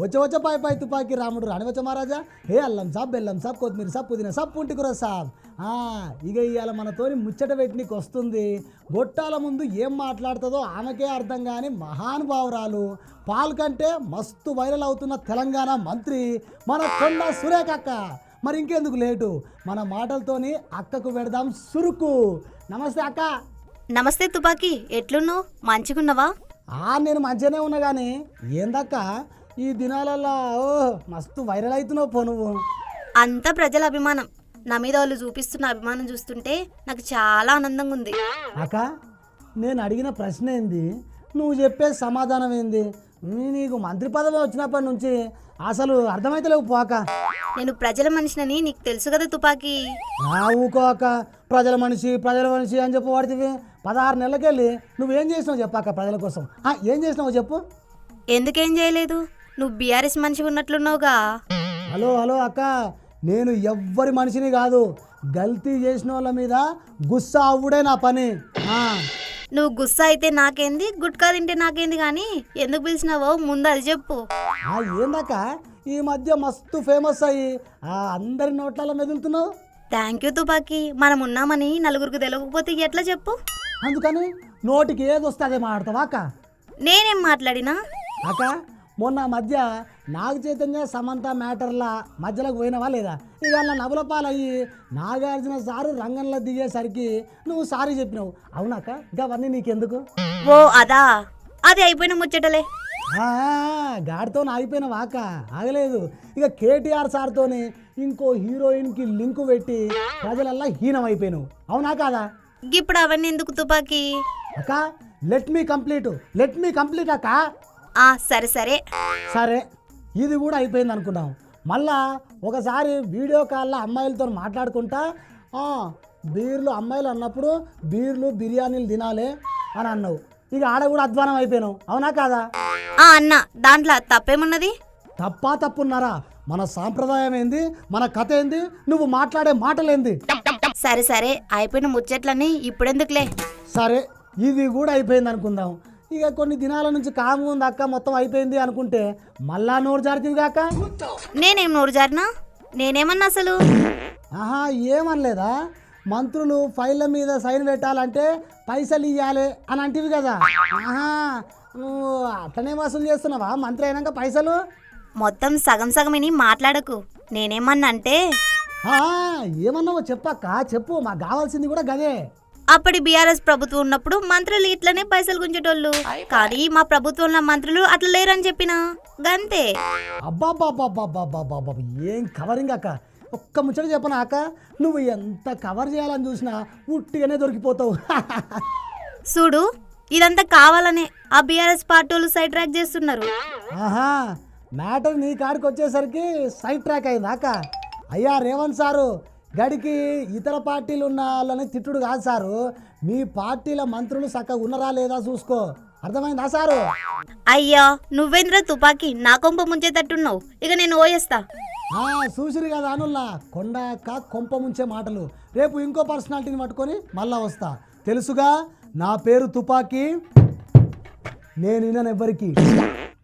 వచ్చే వచ్చే పాయ్ పాయ్ తుపాకీ రాముడు రాని వచ్చే మహారాజా. హే అల్లం సాబ్ బెల్లం సాబ్ కొత్తిమీర సాబ్ పుదీనా సాబ్ పుంటి కూర సాబ్. ఇక ఇవాళ మనతోని ముచ్చట పెట్టినీకి వస్తుంది. గొట్టాల ముందు ఏం మాట్లాడుతుందో ఆమెకే అర్థం కాని మహానుభావురాలు. పాల్ కంటే మస్తు వైరల్ అవుతున్న తెలంగాణ మంత్రి మన కొండ సురేఖ అక్క. మరి ఇంకెందుకు లేటు? మన మాటలతోని అక్కకు పెడదాం సురుకు. నమస్తే అక్క. నమస్తే తుపాకీ ఎట్లున్నావు? మంచిగున్నావా? ఆ నేను మంచిగానే ఉన్నా కానీ ఏందక్క? ఈ దినాలల్లో ఓ మస్తు వైరల్ అవుతున్నావు పో నువ్వు. అంతా ప్రజల అభిమానం. నా మీద వాళ్ళు చూపిస్తున్న అభిమానం చూస్తుంటే నాకు చాలా ఆనందంగా ఉంది. అక్క నేను అడిగిన ప్రశ్న ఏంది? నువ్వు చెప్పే సమాధానం ఏంది? నీకు మంత్రి పదవి వచ్చినప్పటి నుంచి అసలు అర్థమైతలేవు పోక నేను ప్రజల మనిషినని నీకు తెలుసు కదా తుపాకీ. నా ఊకోక ప్రజల మనిషి ప్రజల మనిషి అని చెప్పి వాడితే పదహారు నెలలకెళ్ళి నువ్వేం చేసినావు చెప్పాక ప్రజల కోసం. ఏం చేసినావు చెప్పు. ఎందుకేం చేయలేదు? నువ్వు బీఆర్ఎస్ మనిషి ఉన్నట్లున్నావుగా. హలో హలో అక్క. నేను ఎవ్వరి మనిషిని కాదు. గల్తీ చేసిన వాళ్ళ మీద గుస్సా అవ్వుడే నా పని. ఆ, నువ్వు గుస్సా అయితే నాకేంది గుట్కా తింటే నాకేంది కానీ ఎందుకు పిలిచినావో ముందు అది చెప్పు. ఆ, ఏందక్క? ఈ మధ్య మస్తు ఫేమస్ అయ్యి ఆ అందరి నోట్లలో మెదులుతున్నావు? థ్యాంక్ యూ తుపాకీ. మనం ఉన్నామని నలుగురికి తెలియకపోతే ఎట్లా చెప్పు? అందుకని నోటికి ఏది అదే మాట్లాడతావా అక్క? నేనేం మాట్లాడినా? అక్క మొన్న మధ్య నాగ చైతన్య సమంత మ్యాటర్ల మధ్యలోకి పోయినావా లేదా? ఇక అలా నవ్వుల పాలయ్యి నాగార్జున సారు రంగంలో దిగేసరికి నువ్వు సారీ చెప్పినావు. అవునాక ఇంకా అవన్నీ నీకెందుకు? ఓ అదా? అది అయిపోయిన ముచ్చటలే. గాడితో ఆగిపోయిన వాక ఆగలేదు. ఇక కేటీఆర్ సార్తోని ఇంకో హీరోయిన్కి లింకు పెట్టి ప్రజలల్లా హీనం అయిపోయినావు అవునా కాదా? ఇప్పుడు అవన్నీ ఎందుకు తుపాకీ? అక్క let me complete let me complete అక్క. ఆ సరే సరే. సరే ఇది కూడా అయిపోయింది అనుకున్నాం. మళ్ళా ఒకసారి వీడియో కాల్లో అమ్మాయిలతో మాట్లాడుకుంటా "ఆ, బీర్లు అమ్మాయిలు అన్నప్పుడు బీర్లు బిర్యానీలు తినాలి అని అన్నావు. ఇక ఆడ కూడా అధ్వానం అయిపోయినావు అవునా కాదా? ఆ అన్న దాంట్లో తప్పేమున్నది? తప్పా తప్పున్నారా? మన సాంప్రదాయం ఏంది? మన కథ ఏంది? నువ్వు మాట్లాడే మాటలేంది సరే సరే అయిపోయిన ముచ్చట్లని ఇప్పుడెందుకులే? సరే ఇది కూడా అయిపోయింది అనుకుందాం. ఇక కొన్ని దినాల నుంచి కాము ఉంది అక్క మొత్తం అయిపోయింది అనుకుంటే మళ్ళా నోరు జారుతుంది కాక? నేనేం నోరు జారినా? నేనేమన్నా అసలు? ఆహా ఏమనలేదా? మంత్రులు ఫైళ్ళ మీద సైన్ పెట్టాలంటే పైసలు ఇవ్వాలి అని అంటివి కదా. ఆహా నువ్వు అట్లనే వసూలు చేస్తున్నావా? మంత్రి అయినాక పైసలు? మొత్తం సగం సగం విని మాట్లాడకు. నేనేమన్నా అంటే? ఏమన్నావో చెప్పక్క చెప్పు మాకు కావాల్సింది కూడా గదే. అప్పటి బీఆర్ఎస్ ప్రభుత్వం ఉన్నప్పుడు మంత్రులు ఇట్లనే పైసలు గుంజేటోళ్ళు. కానీ మా ప్రభుత్వంలో మంత్రులు అట్లా లేరని చెప్పిన. గంతే. ఏం కవరింగ్ అక్క? ఒక్క ముచ్చట చెప్పనా అక్క? నువ్వు ఎంత కవర్ చేయాలని చూసినా ఉట్టిగానే దొరికిపోతావు. చూడు ఇదంతా కావాలనే ఆ బీఆర్ఎస్ పార్టీ వాళ్ళు సైడ్ ట్రాక్ చేస్తున్నారు. ఆహా మ్యాటర్ నీ కాడికి వచ్చేసరికి సైడ్ ట్రాక్ అయింది అక్క? అయ్యా రేవంత్ సారు గడికి ఇతర పార్టీలు ఉన్న వాళ్ళని తిట్టుడు కాదు సారు. మీ పార్టీల మంత్రులు చక్కగా ఉన్నరా లేదా చూసుకో. అర్థమైందా సారు? అయ్యా నువ్వేంద్ర తుపాకీ నా కొంప ముంచేటట్టున్నావు? ఇక నేను ఓయేస్తా. ఆ, చూసిరు కదా అనుల్లా కొండ అక్క కొంప ముంచే మాటలు. రేపు ఇంకో పర్సనాలిటీని పట్టుకొని మళ్ళా వస్తా. తెలుసుగా నా పేరు తుపాకీ నేను వినను ఎవ్వరికి.